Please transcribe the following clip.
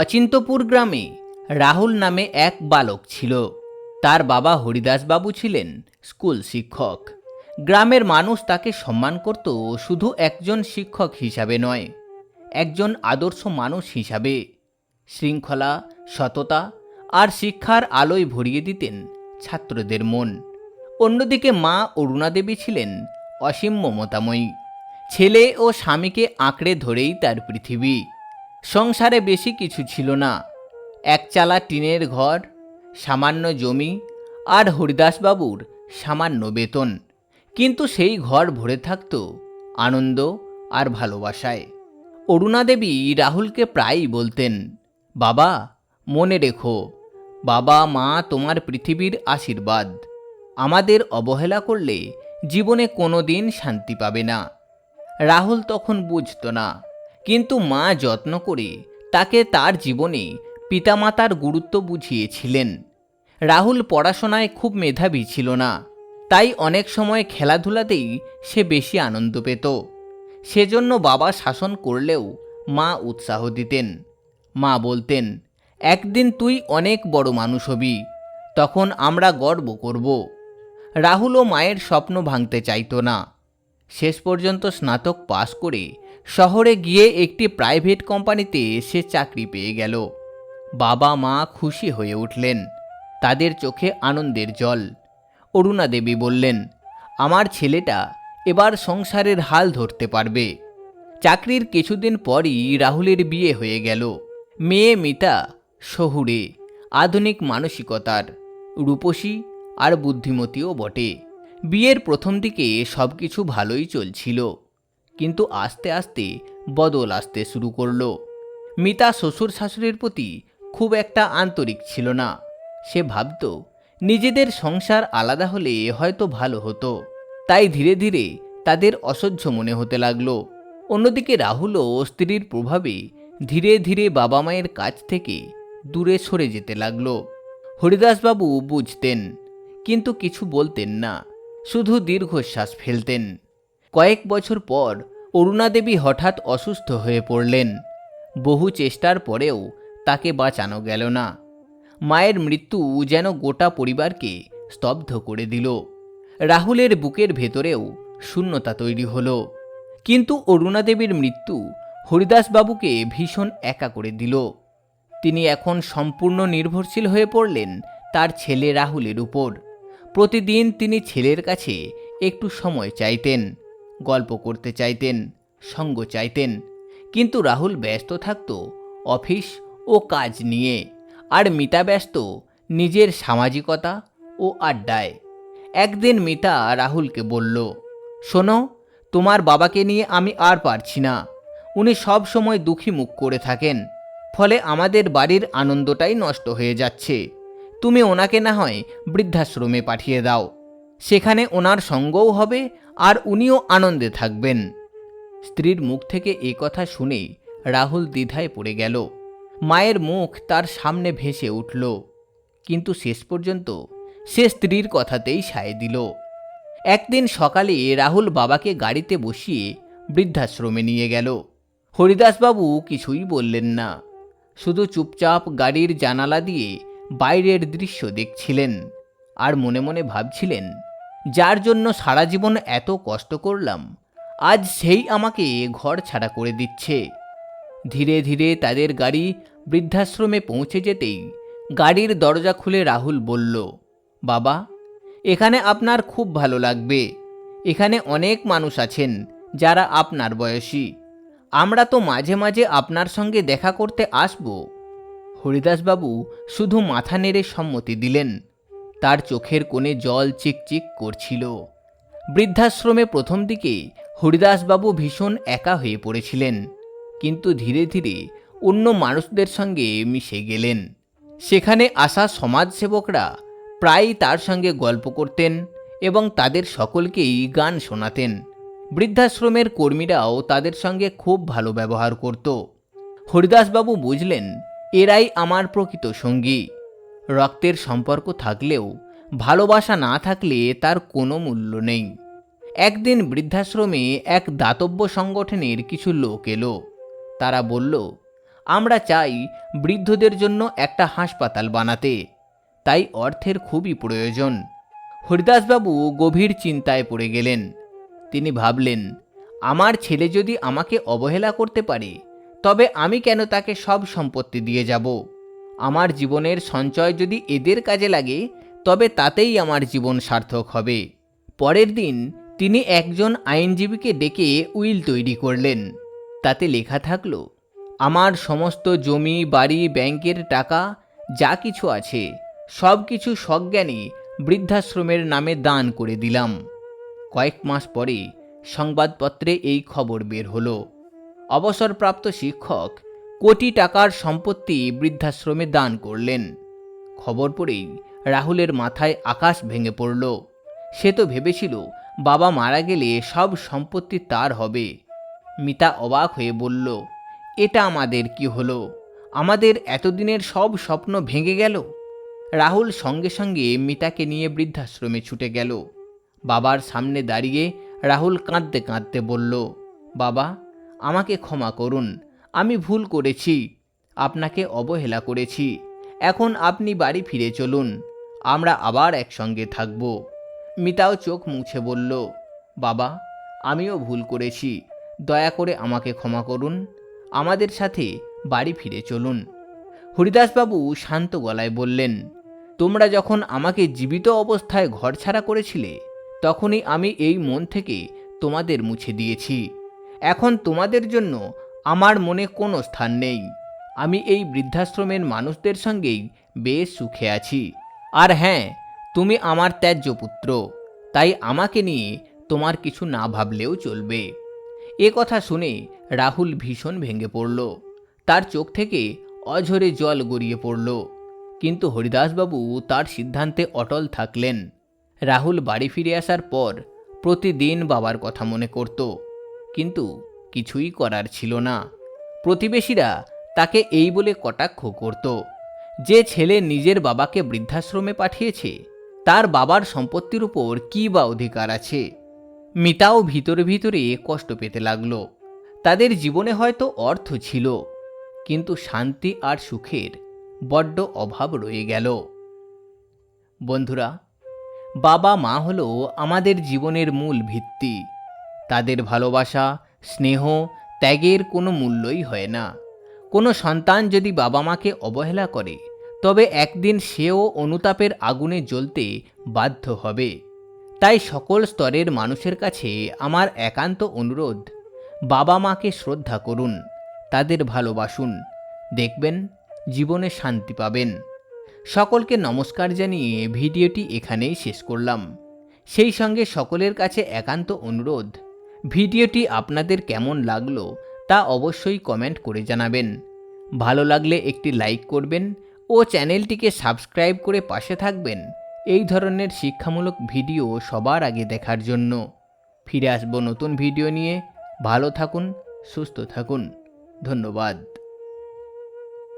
অচিন্তপুর গ্রামে রাহুল নামে এক বালক ছিল। তার বাবা হরিদাসবাবু ছিলেন স্কুল শিক্ষক। গ্রামের মানুষ তাকে সম্মান করত শুধু একজন শিক্ষক হিসাবে নয়, একজন আদর্শ মানুষ হিসাবে। শৃঙ্খলা, সততা আর শিক্ষার আলোয় ভরিয়ে দিতেন ছাত্রদের মন। অন্যদিকে মা অরুণাদেবী ছিলেন অসীম মমতাময়ী। ছেলে ও স্বামীকে আঁকড়ে ধরেই তার পৃথিবী। সংসারে বেশি কিছু ছিল না। একচালা টিনের ঘর, সামান্য জমি আর হরিদাসবাবুর সামান্য বেতন। কিন্তু সেই ঘর ভরে থাকত আনন্দ আর ভালোবাসায়। অরুণাদেবী রাহুলকে প্রায়ই বলতেন, বাবা, মনে রেখো, বাবা, মা তোমার পৃথিবীর আশীর্বাদ। আমাদের অবহেলা করলে জীবনে কোনো দিন শান্তি পাবে না রাহুল তখন বুঝত না। কিন্তু মা যত্ন করে তাকে তার জীবনে পিতামাতার গুরুত্ব বুঝিয়েছিলেন। রাহুল পড়াশোনায় খুব মেধাবী ছিল না, তাই অনেক সময় খেলাধুলাতেই সে বেশি আনন্দ পেত। সেজন্য বাবা শাসন করলেও মা উৎসাহ দিতেন। মা বলতেন, একদিন তুই অনেক বড় মানুষ হবি, তখন আমরা গর্ব করব। রাহুলও মায়ের স্বপ্ন ভাঙতে চাইতো না। শেষ পর্যন্ত স্নাতক পাশ করে শহরে গিয়ে একটি প্রাইভেট কোম্পানিতে সে চাকরি পেয়ে গেল। বাবা মা খুশি হয়ে উঠলেন। তাদের চোখে আনন্দের জল। অরুণা দেবী বললেন, আমার ছেলেটা এবার সংসারের হাল ধরতে পারবে। চাকরির কিছুদিন পরই রাহুলের বিয়ে হয়ে গেল। মেয়ে মিতা শহুরে, আধুনিক মানসিকতার, রূপসী আর বুদ্ধিমতীও বটে। বিয়ের প্রথম দিকে সব কিছু ভালোই চলছিল। কিন্তু আস্তে আস্তে বদল আসতে শুরু করল। মিতা শ্বশুর শাশুড়ির প্রতি খুব একটা আন্তরিক ছিল না। সে ভাবত, নিজেদের সংসার আলাদা হলে হয়তো ভালো হতো। তাই ধীরে ধীরে তাদের অসহ্য মনে হতে লাগল। অন্যদিকে রাহুলও স্ত্রীর প্রভাবে ধীরে ধীরে বাবা মায়ের কাছ থেকে দূরে সরে যেতে লাগল। হরিদাসবাবু বুঝতেন, কিন্তু কিছু বলতেন না। শুধু দীর্ঘশ্বাস ফেলতেন। কয়েক বছর পর অরুণাদেবী হঠাৎ অসুস্থ হয়ে পড়লেন। বহু চেষ্টার পরেও তাকে বাঁচানো গেল না। মায়ের মৃত্যু যেন গোটা পরিবারকে স্তব্ধ করে দিল। রাহুলের বুকের ভেতরেও শূন্যতা তৈরি হলো। কিন্তু অরুণাদেবীর মৃত্যু হরিদাসবাবুকে ভীষণ একা করে দিল। তিনি এখন সম্পূর্ণ নির্ভরশীল হয়ে পড়লেন তার ছেলে রাহুলের উপর। প্রতিদিন তিনি ছেলের কাছে একটু সময় চাইতেন। গল্প করতে চাইতেন, সঙ্গ চাইতেন। কিন্তু রাহুল ব্যস্ত থাকত অফিস ও কাজ নিয়ে আর মিতা ব্যস্ত নিজের সামাজিকতা ও আড্ডায়। একদিন মিতা রাহুলকে বলল, শোনো, তোমার বাবাকে নিয়ে আমি আর পারছি না। উনি সব সময় দুঃখী মুখ করে থাকেন। ফলে আমাদের বাড়ির আনন্দটাই নষ্ট হয়ে যাচ্ছে। তুমি ওনাকে না হয় বৃদ্ধাশ্রমে পাঠিয়ে দাও। সেখানে ওনার সঙ্গও হবে আর উনিও আনন্দে থাকবেন। স্ত্রীর মুখ থেকে এ কথা শুনে রাহুল দ্বিধায় পড়ে গেল। মায়ের মুখ তার সামনে ভেসে উঠল। কিন্তু শেষ পর্যন্ত সে স্ত্রীর কথাতেই সায় দিল। একদিন সকালে রাহুল বাবাকে গাড়িতে বসিয়ে বৃদ্ধাশ্রমে নিয়ে গেল। হরিদাসবাবু কিছুই বললেন না। শুধু চুপচাপ গাড়ির জানালা দিয়ে বাইরের দৃশ্য দেখছিলেন। আর মনে মনে ভাবছিলেন যার জন্য সারা জীবন এত কষ্ট করলাম, আজ সেই আমাকে ঘর ছাড়া করে দিচ্ছে। ধীরে ধীরে তাদের গাড়ি বৃদ্ধাশ্রমে পৌঁছে যেতেই গাড়ির দরজা খুলে রাহুল বলল, বাবা, এখানে আপনার খুব ভালো লাগবে। এখানে অনেক মানুষ আছেন যারা আপনার বয়সী। আমরা তো মাঝে মাঝে আপনার সঙ্গে দেখা করতে আসব। হরিদাসবাবু শুধু মাথা নেড়ে সম্মতি দিলেন। তার চোখের কোণে জল চিকচিক করছিল। বৃদ্ধাশ্রমে প্রথম দিকে হরিদাসবাবু ভীষণ একা হয়ে পড়েছিলেন। কিন্তু ধীরে ধীরে অন্য মানুষদের সঙ্গে মিশে গেলেন। সেখানে আসা সমাজসেবকরা প্রায়ই তার সঙ্গে গল্প করতেন এবং তাদের সকলকেই গান শোনাতেন। বৃদ্ধাশ্রমের কর্মীরাও তাদের সঙ্গে খুব ভালো ব্যবহার করত। হরিদাসবাবু বুঝলেন, এরাই আমার প্রকৃত সঙ্গী। রক্তের সম্পর্ক থাকলেও, ভালোবাসা না থাকলে তার কোনো মূল্য নেই। একদিন বৃদ্ধাশ্রমে এক দাতব্য সংগঠনের কিছু লোক এলো। তারা বলল, আমরা চাই বৃদ্ধদের জন্য একটা হাসপাতাল বানাতে। তাই অর্থের খুবই প্রয়োজন। হরিদাসবাবু গভীর চিন্তায় পড়ে গেলেন। তিনি ভাবলেন, আমার ছেলে যদি আমাকে অবহেলা করতে পারে, তবে আমি কেন তাকে সব সম্পত্তি দিয়ে যাব? আমার জীবনের সঞ্চয় যদি এদের কাজে লাগে, তবে তাতেই আমার জীবন সার্থক হবে। পরের দিন তিনি একজন আইনজীবীকে ডেকে উইল তৈরি করলেন। তাতে লেখা থাকল, আমার সমস্ত জমি, বাড়ি, ব্যাংকের টাকা, যা কিছু আছে, সব কিছু সজ্ঞানে বৃদ্ধাশ্রমের নামে দান করে দিলাম। কয়েক মাস পরে সংবাদপত্রে এই খবর বের হলো। অবসরপ্রাপ্ত শিক্ষক কোটি টাকার সম্পত্তি বৃদ্ধাশ্রমে দান করলেন। খবর পড়েই রাহুলের মাথায় আকাশ ভেঙে পড়ল। সে তো ভেবেছিল, বাবা মারা গেলে সব সম্পত্তি তার হবে। মিতা অবাক হয়ে বলল, এটা আমাদের কি হলো? আমাদের এতদিনের সব স্বপ্ন ভেঙে গেল? রাহুল সঙ্গে সঙ্গে মিতাকে নিয়ে বৃদ্ধাশ্রমে ছুটে গেল। বাবার সামনে দাঁড়িয়ে রাহুল কাঁদতে কাঁদতে বলল, বাবা, আমাকে ক্ষমা করুন। আমি ভুল করেছি। আপনাকে অবহেলা করেছি। এখন আপনি বাড়ি ফিরে চলুন। আমরা আবার একসঙ্গে থাকব। মিতাও চোখ মুছে বলল, বাবা, আমিও ভুল করেছি। দয়া করে আমাকে ক্ষমা করুন। আমাদের সাথে বাড়ি ফিরে চলুন। হরিদাসবাবু শান্ত গলায় বললেন, তোমরা যখন আমাকে জীবিত অবস্থায় ঘর ছাড়া করেছিলে, তখনই আমি এই মন থেকে তোমাদের মুছে দিয়েছি। এখন তোমাদের জন্য আমার মনে কোনো স্থান নেই। আমি এই বৃদ্ধাশ্রমের মানুষদের সঙ্গেই বেশ সুখে আছি। আর হ্যাঁ তুমি আমার ত্যায্য পুত্র তাই আমাকে নিয়ে তোমার কিছু না ভাবলেও চলবে। এ কথা শুনে রাহুল ভীষণ ভেঙে পড়ল। তার চোখ থেকে অঝরে জল গড়িয়ে পড়ল। কিন্তু হরিদাসবাবু তার সিদ্ধান্তে অটল থাকলেন। রাহুল বাড়ি ফিরে আসার পর প্রতিদিন বাবার কথা মনে করত। কিন্তু কিছুই করার ছিল না। প্রতিবেশীরা তাকে এই বলে কটাক্ষ করত। যে ছেলে নিজের বাবাকে বৃদ্ধাশ্রমে পাঠিয়েছে, তার বাবার সম্পত্তির উপর কী বা অধিকার আছে? মিতাও ভিতরে ভিতরে কষ্ট পেতে লাগল। তাদের জীবনে হয়তো অর্থ ছিল, কিন্তু শান্তি আর সুখের বড্ড অভাব রয়ে গেল। বন্ধুরা বাবা মা হলো আমাদের জীবনের মূল ভিত্তি। তাদের ভালোবাসা স্নেহ ত্যাগের কোনো মূল্যই হয় না। কোনো সন্তান যদি বাবা মাকে অবহেলা করে, তবে একদিন সেও অনুতাপের আগুনে জ্বলতে বাধ্য হবে। তাই সকল স্তরের মানুষের কাছে আমার একান্ত অনুরোধ বাবা মাকে শ্রদ্ধা করুন, তাদের ভালোবাসুন, দেখবেন জীবনে শান্তি পাবেন। সকলকে নমস্কার জানিয়ে ভিডিওটি এখানেই শেষ করলাম। সেই সঙ্গে সকলের কাছে একান্ত অনুরোধ ভিডিওটি আপনাদের কেমন লাগল তা অবশ্যই কমেন্ট করে জানাবেন। ভালো লাগলে একটি লাইক করবেন ও চ্যানেলটিকে সাবস্ক্রাইব করে পাশে থাকবেন এই ধরনের শিক্ষামূলক ভিডিও সবার আগে দেখার জন্য। ফিরে আসব নতুন ভিডিও নিয়ে। ভালো থাকুন, সুস্থ থাকুন। ধন্যবাদ।